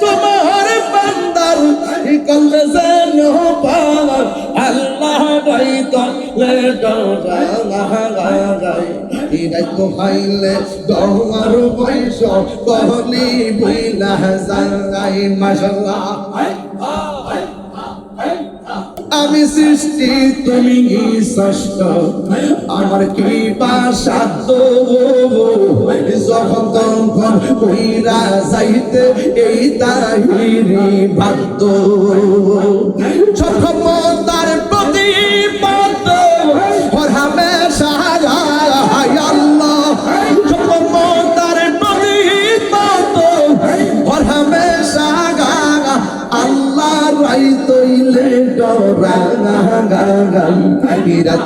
তোমার বান্দার কলে জানো পায় আল্লাহ রাইত তলে ডরাই হাইলে বৈশ কহলি বইলা জাঙ্গাই মাশাআল্লাহ। আমি সৃষ্টি তুমি ষষ্ঠ আমার কি বা সাধ্য এই তাহিরি ভাত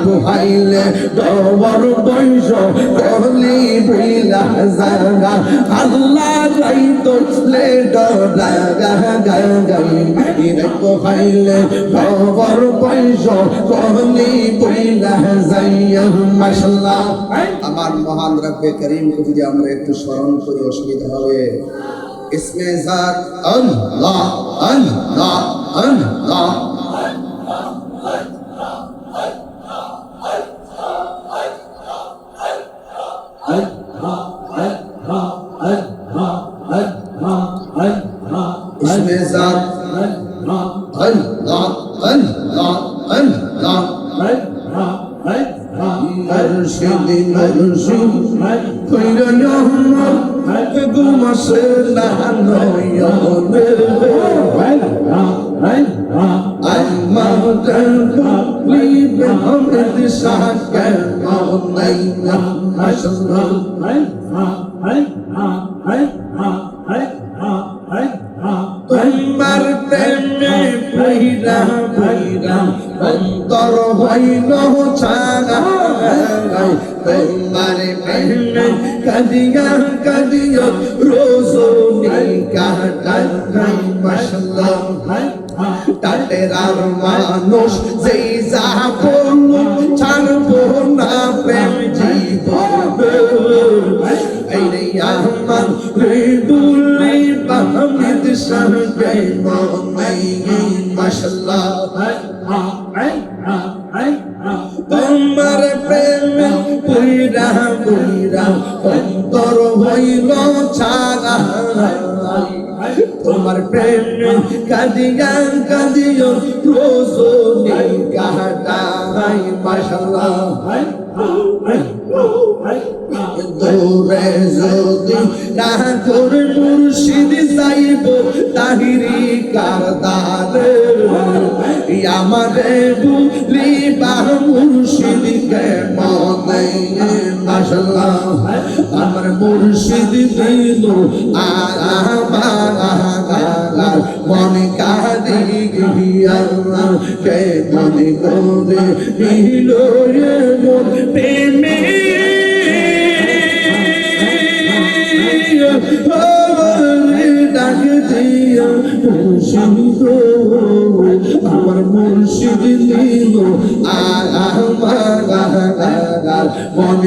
ইরা তো হাইলে ডবর বৈশ কহলি বইলা জাগা আল্লাহ রাই তৈলে ডরা গাগাম ইরা তো হাইলে ডবর বৈশ কহলি বইলা যাইয়া মাশাআল্লাহ আমার মহান রব্বে করিমকে যদি আমরা একটু স্মরণ করি অসুবিধা হবে इसमें जात अल्लाह अल्लाह अल्लाह মুর্শিদ মুর্শিদ কইরা রহমত গুমাসে না নয়নে আমাদের লিবে হামদ শাহকে মাওলানা মাশাআল্লাহ তোমার প্রেমে পইরা পইরা অন্তর হইল ছাগা তোমার প্রেমে কাদিয়া কাদিয়া রোজনি কাটাই মাশাআল্লাহ টাটেরার মানুষ যেই যা তোমার প্রেম পুইরা পুইরা অন্তর হইল ছাগা তোমার প্রেম কাদিয়া কাদিয়া রোজনি কাটাই মাশাআল্লাহ। দৌড়ে যদি তোর মুর্শিদ যাইব তাহিরি কারদার আমারে বুলি বা মুর্শিদ কে মনে মাশাল্লাহ আমার মুর্শিদ দিল আমার মনে কাদি গিয়া কে মনে করে দিল মন প্রেমে ডাক দিয়া মুর্শিদ আমার মুর্শিদ দিল আমার মন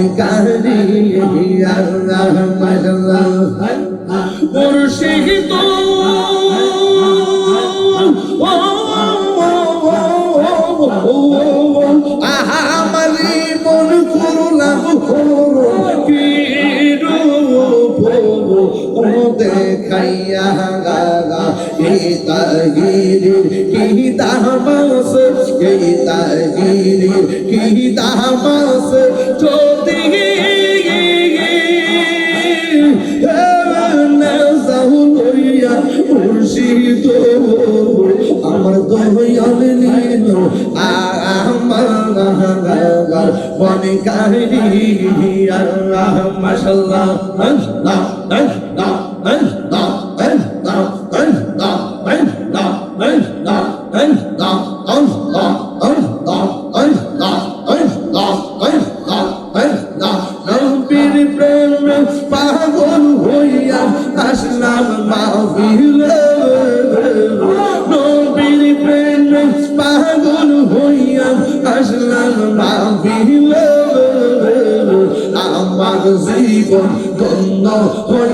বনে কাহিনী আল্লাহ মাশাল্লাহ আল্লাহ আল্লাহ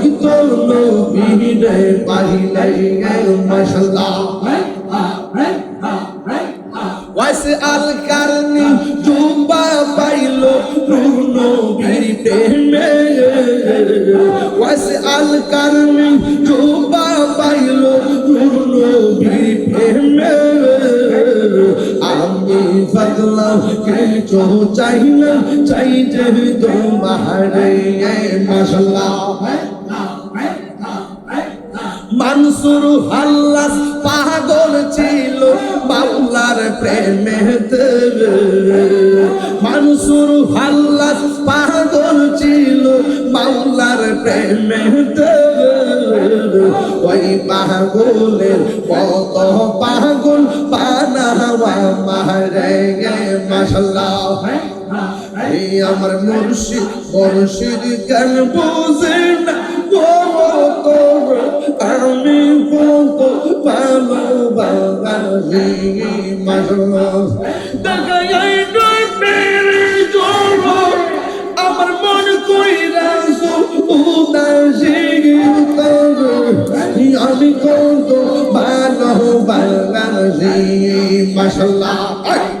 হইত নবীরে পাইলে মাশাল্লাহ ওয়াইসে আল কারনি জুম্বা পাইল নূর নবীর প্রেমে ওয়াইসে আল কারনি জুম্বা পাইল নূর নবীর প্রেমে আমি পাগলাম কিছু চাই না, চাই যে তোমার মাশাল্লাহ। মানসুর হাল্লাস পাগল ছিল বাউলার প্রেমেতে মানসুর হাল্লাস পাগল ছিল বাউলার প্রেমেতে ওই পাগলের কত পাগল বানাওয়া মারে মাসাল্লাহ এই আমার মুর্শিদ মুর্শিদ কেন বুঝে না? আমি কত ভালোবাসি মাসাল্লাহ দেখাই নবীর জন্য আমার মন কইরা উদাসী আমি কত ভালোবাসি মাসাল্লাহ আমার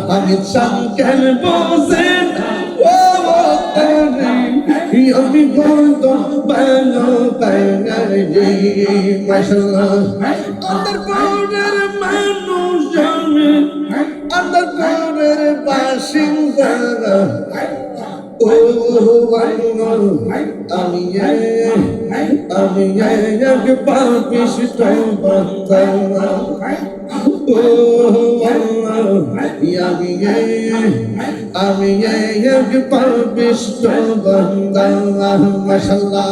হামিদ শামকেন বসেন ও আমি কত ভালো বানালি মাশাআল্লাহ আন্দার পরের মানুষ আমি আন্দার পরের বাসিন্দা ও আমি আমি এক পাপিষ্ট বান্দা আমি পাপিষ্ট বান্দা মাশাআল্লাহ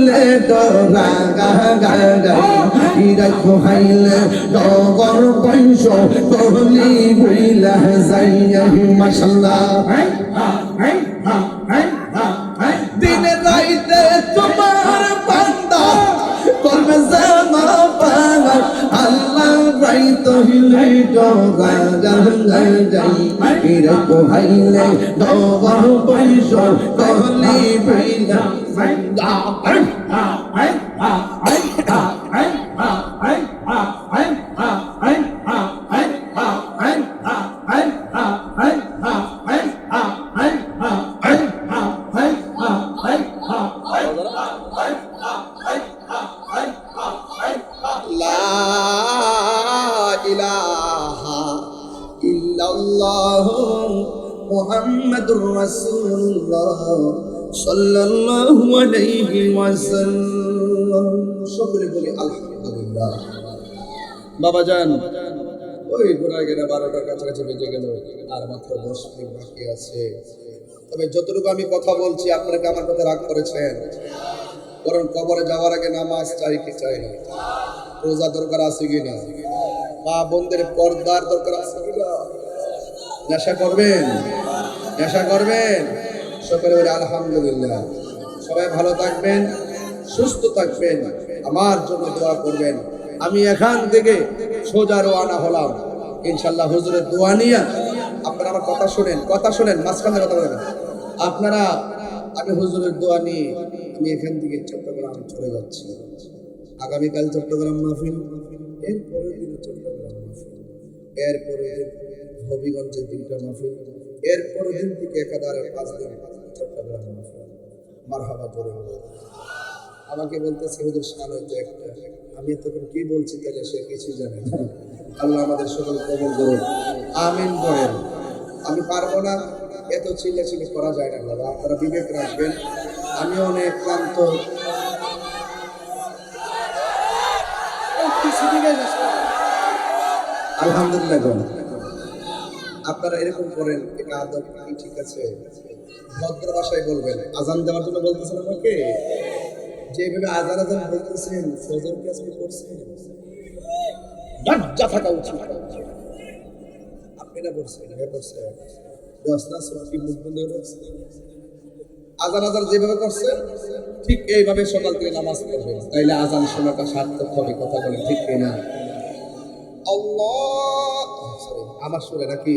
তৈলে ডরা গা গা গাই ইরাই কোহাইলে ডগর পয়স কহলি বুইলা যাই মাশাল্লাহ। গা গা যাই ইরাই কোহাইলে ডগর পয়স কহলি বুইলা লা সাল্লাল্লাহু আলাইহি ওয়াসাল্লাম। সকলে বলি আলহামদুলিল্লাহ। বাবা যান, ওই ঘোরা গেলে বারোটার কাছাকাছি বেজে গেল, আর মাত্র দশ মিনিট বাকি আছে। তবে যতটুকু আমি কথা বলছি আপনাকে আমার কথা রাগ করেছেন? কারণ কবরে যাওয়ার আগে নামাজ চাই কি চাই না? রোজা দরকার আছে কি না? মা বোনদের পর্দার দরকার আছে কি না? নেশা করবেন? নেশা করবেন? সকলে বলে, আলহামদুলিল্লাহ। সবাই ভালো থাকবেন, সুস্থ থাকবেন, আমার জন্য দোয়া করবেন। আমি এখান থেকে সোজা রোয়ানা হলাম। ইনশাল্লাহ হুজুরের দোয়া নিয়ে আপনারা আমার কথা শুনেন কথা শুনেন, মাঝখানে কথা বলবেন আপনারা, আমি হুজুরের দোয়া নিয়ে আমি এখান থেকে চট্টগ্রাম চলে যাচ্ছি। আগামীকাল চট্টগ্রাম মাহফিল, এরপরের দিনে চট্টগ্রাম মাহফিল। এরপরে হবিগঞ্জের দুইটা মাহফিল, এরপরের দিন থেকে একাধারে পাঁচ দিন। আমাকে বলতেছে, হুজুর শান হয়তো একটা। আমি তখন কি বলছি তাহলে সে কিছুই জানে আল্লাহ আমাদের সকল কবল করুন আমিন বলেন। আমি পারব না। এত চিল্লা চিল্লি করা যায় না, বাবা। আপনারা বিবেক রাখবেন। আমি অনেক ক্লান্ত। আলহামদুলিল্লাহ আপনারা এরকম করেন, এটা আদব ঠিক আছে? ভদ্র ভাষায় বলবেন। আজান দেওয়ার জন্য বলতেছেন আমাকে? যেভাবে আজান আজান বলতেছেন, ফজর কি আজকে করছেন লজ্জা থাকা উচিত। আপনি না হে বলছেন দশটা মুখ বন্ধ আজান আজান যেভাবে ঠিক এইভাবে সকাল থেকে নামাজ তাইলে আজান শোনাটা সার্থক হবে, কথা বলে ঠিক কিনা? আল্লাহ! আমার সুরে নাকি?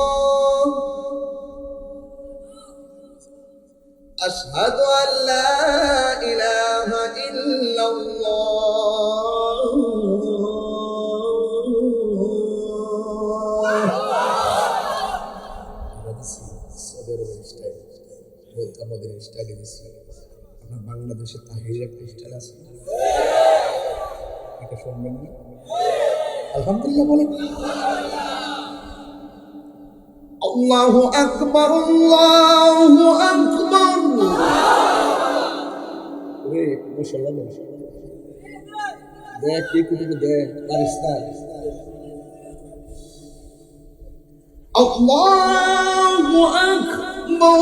أشهد أن لا إله إلا আমাদের স্টাইলে দিচ্ছি আপনার বাংলাদেশে তাহির একটা স্টাইল আছে এটা শুনবেন না আলহামদুলিল্লাহ বলেন আল্লাহু আকবার আল্লাহু আকবার রে মাশাআল্লাহ মাশাআল্লাহ। দেখ কি কুটুকে দেখ পারিস না আল্লাহু আকবার।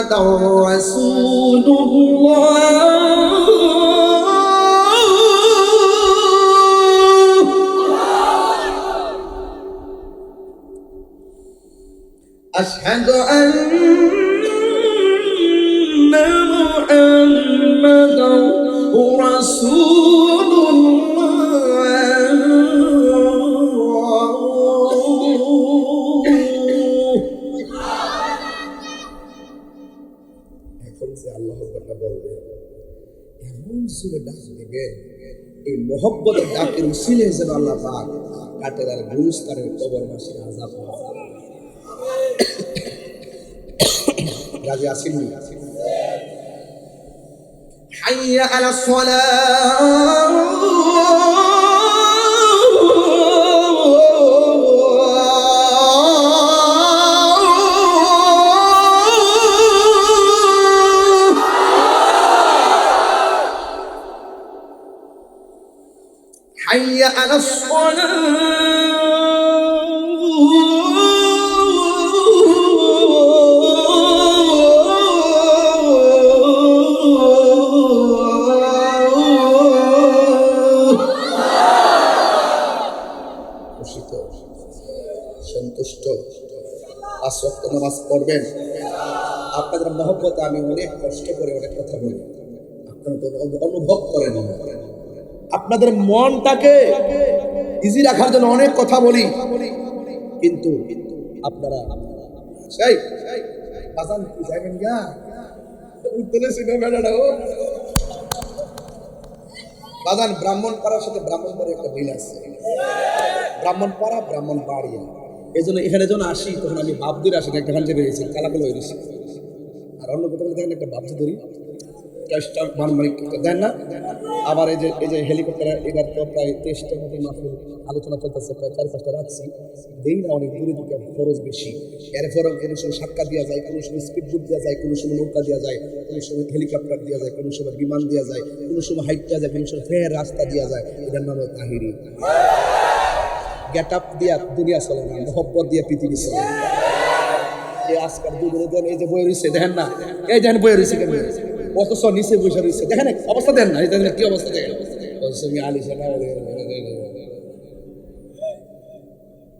محمدا رسول الله أشهد أن সুরে ডাক দিবে এই মোহব্বতের ডাকের উসিলে যেন আল্লাহ পাক কাটের আর গুরুস্তারের কবর মাসির আজাব না করে। রাজি আসেননি حي على الصلاة حي على খুশিত সন্তুষ্ট পাঁচ ওয়াক্ত নামাজ পড়বেন আপনাদের মহব্বতে আমি অনেক কষ্ট করে অনেক কথা বলি আপনারা তো অনু- অনুভব করেন না। আপনাদের মনটাকে ইজি রাখার জন্য অনেক কথা বলি। কিন্তু আপনারা, সেই যাবেন গা উত্তরে ব্রাহ্মণ পাড়ার সাথে ব্রাহ্মণ বাড়ি একটা মিল আছে। ব্রাহ্মণ পাড়া ব্রাহ্মণ এই জন্য এখানে যখন আসি, তখন আমি বাপদের আসি একটা আর অন্য কোথাও দেখেন একটা বাপজি ধরি। টেস্টটা মান মানে দেন না। আবার এই যে এই যে হেলিকপ্টার এবার তো প্রায় তেইশটার মতো মাহফিল আলোচনা চলতেছে, প্রায় চার পাঁচটা রাখছি। দেই না অনেক দূরে দিকে খরচ বেশি। এরপর কোনো সময় সাক্ষা দেওয়া যায়, কোনো সময় স্পিড বোট দেওয়া যায়, কোনো সময় নৌকা দেওয়া যায়, কোনো সময় হেলিকপ্টার দেওয়া যায়, কোনো সময় বিমান দেওয়া যায়, কোনো সময় হাইট দেওয়া যায়, কোনো সময় ফের রাস্তা দেওয়া যায়। এটার নাম হয় তাহিরি। গেট আপ দিয়া দুনিয়া চলে না, মোহব্বত দিয়ে পৃথিবী চলে না। এই আজকাল দুজনে দেন এই যে বই রয়েছে দেখেন না? এই দেখেন বই রয়েছে কেন অথচ নিচে বসে রয়েছে। দেখেন অবস্থা দেন না দেখেন কি অবস্থা, দেখেন। না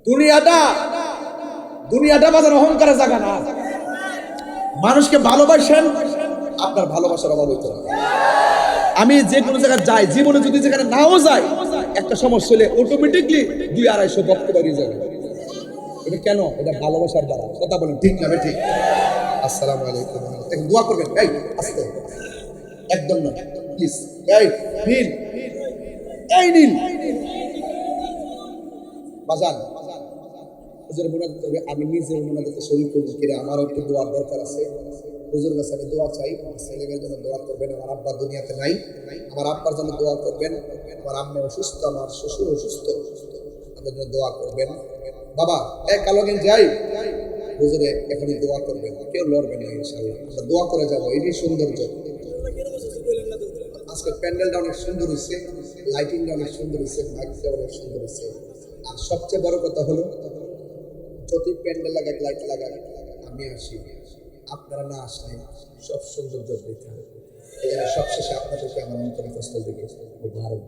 দুনিয়াটা দুনিয়াটা বাজার অহংকারের জায়গা না। মানুষকে ভালোবাসেন, আপনার ভালোবাসার অভাব হইতে আমি যে কোনো জায়গায় যাই, জীবনে যদি যেখানে নাও যাই, একটা সমস্যা হলে অটোমেটিকলি দুই আড়াইশো বক্ত বাড়িয়ে যাবে। এটা কেন? এটা ভালোবাসার দ্বারা। কথা বলেন, ঠিক না ঠিক। আসসালামু আলাইকুম। দেখেন দোয়া করবেন। এই, আস্তে। একদম না প্লিজ এই, নীল। এই, নীল। বাজান। হুজুর মোনাজাত করবে। আমি নিজে মোনাজাতে শরীর করব কিরে আমারও একটু দোয়ার দরকার আছে। হুজুর কাছে আমি দোয়া চাই। আমার ছেলেমেয়ের জন্য দোয়া করবেন। আমার আব্বা দুনিয়াতে নাই। আমার আব্বার জন্য দোয়া করবেন। আমার আম্মা অসুস্থ, আমার শ্বশুর অসুস্থ। তাদের জন্য দোয়া করবেন। বাবা এক কালো যাই হুজুরে, এখনই দোয়া করবেন কেউ লড়বেন না, ইনশাআল্লাহ। আমরা দোয়া করে যাব, এটাই সৌন্দর্য। আজকে প্যান্ডেলটা অনেক সুন্দর হয়েছে লাইটিংটা অনেক সুন্দর হয়েছে মাইকটা অনেক সুন্দর হয়েছে আর সবচেয়ে বড় কথা হলো যতই প্যান্ডেল লাগাক, লাইট লাগাক, আমি আসি। আপনারা না আসলে সব সৌন্দর্য বৃথা সবশেষে আপনাদেরকে আমার অন্তরিকস্থল থেকে ভারত